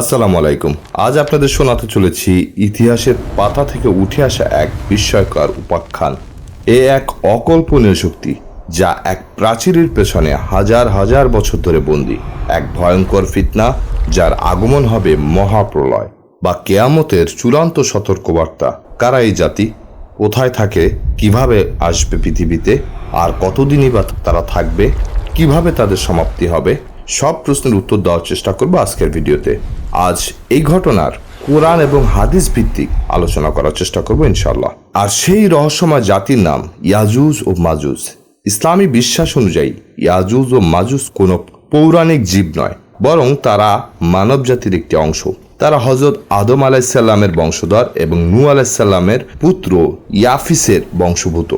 আসসালামু আলাইকুম। আজ আপনাদের শোনাতে চলেছি ইতিহাসের পাতা থেকে উঠে আসা এক বিস্ময়কর উপাখ্যান। এ এক অকল্পনীয় শক্তি যা এক প্রাচীরের পেছনে হাজার হাজার বছর ধরে বন্দী। এক ভয়ঙ্কর ফিতনা যার আগমন হবে মহাপ্রলয় বা কেয়ামতের চূড়ান্ত সতর্কবার্তা। কারা এই জাতি? কোথায় থাকে? কীভাবে আসবে পৃথিবীতে? আর কতদিনই বা তারা থাকবে? কীভাবে তাদের সমাপ্তি হবে? সব প্রশ্নের উত্তর দেওয়ার চেষ্টা করব আজকের ভিডিওতে। আজ এই ঘটনার কোরআন এবং হাদিস ভিত্তিক আলোচনা করার চেষ্টা করব ইনশাল্লাহ আর সেই রহস্যময় জাতির নাম ইয়াজুজ ও মাজুজ। ইসলামী বিশ্বাস অনুযায়ী ইয়াজুজ ও মাজুজ কোনো পৌরাণিক জীব নয়, বরং তারা মানব জাতির একটি অংশ। তারা হজরত আদম আলাইসাল্লামের বংশধর এবং নু আলাইসাল্লামের পুত্র ইয়াফিসের বংশভূত।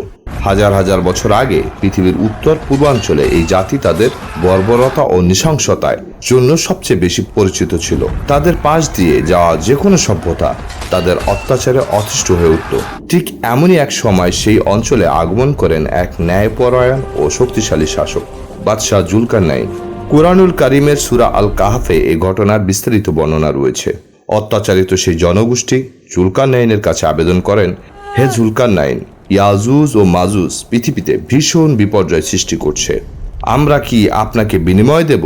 হাজার হাজার বছর আগে পৃথিবীর উত্তর পূর্বাঞ্চলে এই জাতি তাদের বর্বরতা ও নৃশংসতায় জন্য সবচেয়ে বেশি পরিচিত ছিল। তাদের পাশ দিয়ে যাওয়া যে কোনো সভ্যতা তাদের অত্যাচারে অতিষ্ঠ হয়ে উঠত। ঠিক এমনই এক সময় সেই অঞ্চলে আগমন করেন এক ন্যায়পরায়ণ ও শক্তিশালী শাসক, বাদশাহ জুলকার নাইন কুরআনুল কারিমের সুরা আল কাহাফে এই ঘটনার বিস্তারিত বর্ণনা রয়েছে। অত্যাচারিত সেই জনগোষ্ঠী জুলকার নাইনের কাছে আবেদন করেন, হে জুলকার নাইন ইয়াজুজ ও মাজুজ পৃথিবীতে ভীষণ বিপর্যয় সৃষ্টি করছে। আমরা কি আপনাকে বিনিময় দেব?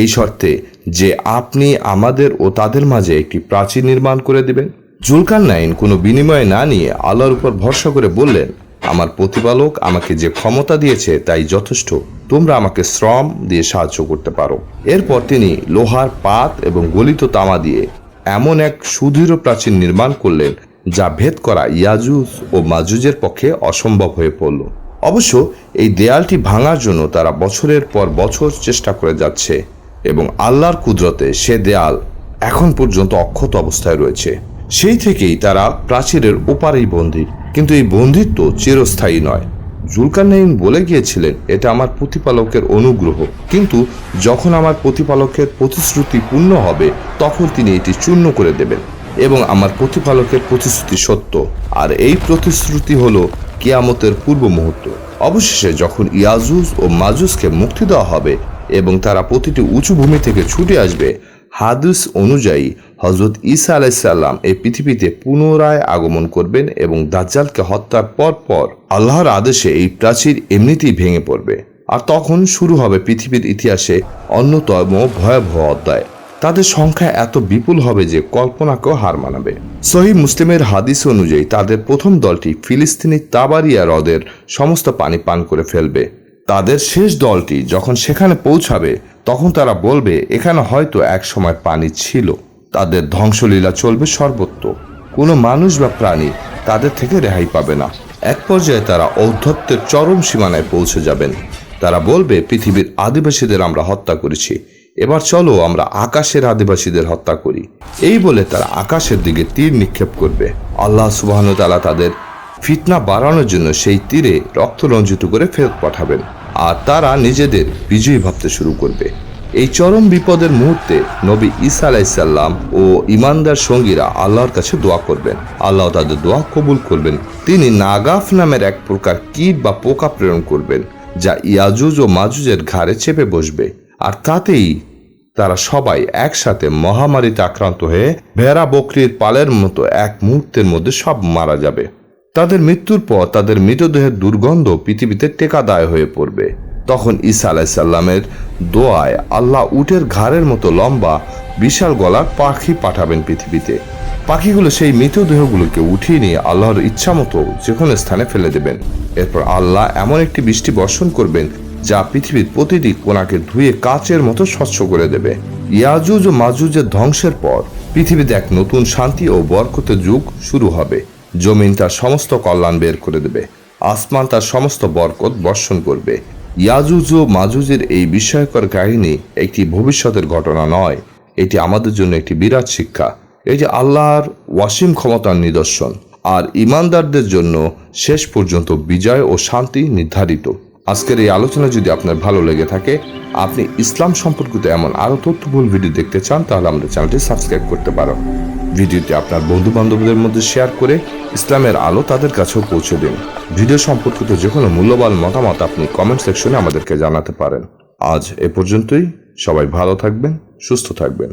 এই শর্তে যে আপনি আমাদের ও তাদের মাঝে একটি প্রাচীর নির্মাণ করে দেবেন। জুলকার নাইন কোনো বিনিময় না নিয়ে আল্লাহর উপর ভরসা করে বললেন, আমার প্রতিপালক আমাকে যে ক্ষমতা দিয়েছে তাই যথেষ্ট। তোমরা আমাকে শ্রম দিয়ে সাহায্য করতে পারো। এরপর তিনি লোহার পাত এবং গলিত তামা দিয়ে এমন এক সুদৃঢ় প্রাচীর নির্মাণ করলেন যা ভেদ করা ইয়াজুজ ও মাজুজের পক্ষে অসম্ভব হয়ে পড়ল। অবশ্য এই দেয়ালটি ভাঙার জন্য তারা বছরের পর বছর চেষ্টা করে যাচ্ছে এবং আল্লাহর কুদরতে সে দেয়াল এখন পর্যন্ত অক্ষত অবস্থায় রয়েছে। সেই থেকেই তারা প্রাচীরের ওপারেই বন্দী কিন্তু এই বন্দিত্ব চিরস্থায়ী নয়। জুলকারনাইন বলে গিয়েছিলেন, এটা আমার প্রতিপালকের অনুগ্রহ। কিন্তু যখন আমার প্রতিপালকের প্রতিশ্রুতি পূর্ণ হবে, তখন তিনি এটি চূর্ণ করে দেবেন। এবং আমার প্রতিপালকের প্রতিশ্রুতি সত্য। আর এই প্রতিশ্রুতি হলো কিয়ামতের পূর্ব মুহূর্ত। অবশেষে যখন ইয়াজুজ ও মাজুজকে মুক্তি দেওয়া হবে এবং তারা প্রতিটি উঁচু ভূমি থেকে ছুটে আসবে, হাদিস অনুযায়ী হজরত ঈসা আলাইসাল্লাম এই পৃথিবীতে পুনরায় আগমন করবেন এবং দাজ্জালকে হত্যার পর পর আল্লাহর আদেশে এই প্রাচীর এমনিতেই ভেঙে পড়বে। আর তখন শুরু হবে পৃথিবীর ইতিহাসে অন্যতম ভয়াবহ অধ্যায়। তাদের সংখ্যা এত বিপুল হবে যে কল্পনাকেও হার মানাবে। সহি মুসলিমের হাদিস অনুযায়ী তাদের প্রথম দলটি ফিলিস্তিনি তাবারিয়া হ্রদের সমস্ত পানি পান করে ফেলবে। তাদের শেষ দলটি যখন সেখানে পৌঁছাবে, তখন তারা বলবে, এখানে হয়তো এক সময় পানি ছিল। তাদের ধ্বংসলীলা চলবে সর্বত্র। কোনো মানুষ বা প্রাণী তাদের থেকে রেহাই পাবে না। এক পর্যায়ে তারা ঔদ্ধত্যের চরম সীমানায় পৌঁছে যাবেন। তারা বলবে, পৃথিবীর আদিবাসীদের আমরা হত্যা করেছি। এবার চলো আমরা আকাশের আদিবাসীদের হত্যা করি। এই বলে তারা আকাশের দিকে তীর নিক্ষেপ করবে। আল্লাহ সুবাহন তালা তাদের ফিতনা বাড়ানোর জন্য সেই তীরে রক্ত রঞ্জিত করে ফেরত পাঠাবেন আর তারা নিজেদের বিজয়ী ভাবতে শুরু করবে। এই চরম বিপদের মুহূর্তে নবী ঈসা আলাইসাল্লাম ও ইমানদার সঙ্গীরা আল্লাহর কাছে দোয়া করবেন। আল্লাহ তাদের দোয়া কবুল করবেন। তিনি নাগাফ নামের এক প্রকার কীট বা পোকা প্রেরণ করবেন, যা ইয়াজুজ ও মাজুজের ঘাড়ে চেপে বসবে। আর তাতেই তারা সবাই একসাথে মহামারীতে আক্রান্ত হয়ে ভেড়া বকরির পালের মতো এক মুহূর্তের মধ্যে সব মারা যাবে। তাদের মৃত্যুর পর তাদের মৃতদেহের দুর্গন্ধ পৃথিবীতে টেকাদায় হয়ে পড়বে। তখন ঈসা আলাইসাল্লামের দোয়ায় আল্লাহ উটের ঘাড়ের মতো লম্বা, বিশাল গলার পাখি পাঠাবেন পৃথিবীতে। পাখিগুলো সেই মৃতদেহগুলোকে উঠিয়ে নিয়ে আল্লাহর ইচ্ছা মতো যে কোনো স্থানে ফেলে দেবেন। এরপর আল্লাহ এমন একটি বৃষ্টি বর্ষণ করবেন যা পৃথিবীর প্রতিটি কোনাকে ধুয়ে কাচের মতো স্বচ্ছ করে দেবে। ইয়াজুজ ও মাজুজের ধ্বংসের পর পৃথিবীতে এক নতুন শান্তি ও বরকতের যুগ শুরু হবে। জমিন তার সমস্ত কল্যাণ বের করে দেবে। আসমান তার সমস্ত বরকত বর্ষণ করবে। ইয়াজুজ ও মাজুজের এই বিস্ময়কর কাহিনী একটি ভবিষ্যতের ঘটনা নয়। এটি আমাদের জন্য একটি বিরাট শিক্ষা। এটি আল্লাহর ওয়াসিম ক্ষমতার নিদর্শন, আর ইমানদারদের জন্য শেষ পর্যন্ত বিজয় ও শান্তি নির্ধারিত। আজকের এই আলোচনা যদি আপনার ভালো লেগে থাকে, আপনি ইসলাম সম্পর্কিত এমন আরও তথ্যবহুল ভিডিও দেখতে চান, তাহলে আমাদের চ্যানেলটি সাবস্ক্রাইব করতে পারো। ভিডিওটি আপনার বন্ধু বান্ধবদের মধ্যে শেয়ার করে ইসলামের আলো তাদের কাছেও পৌঁছে দিন। ভিডিও সম্পর্কিত যে কোনো মূল্যবান মতামত আপনি কমেন্ট সেকশনে আমাদেরকে জানাতে পারেন। আজ এ পর্যন্তই। সবাই ভালো থাকবেন, সুস্থ থাকবেন।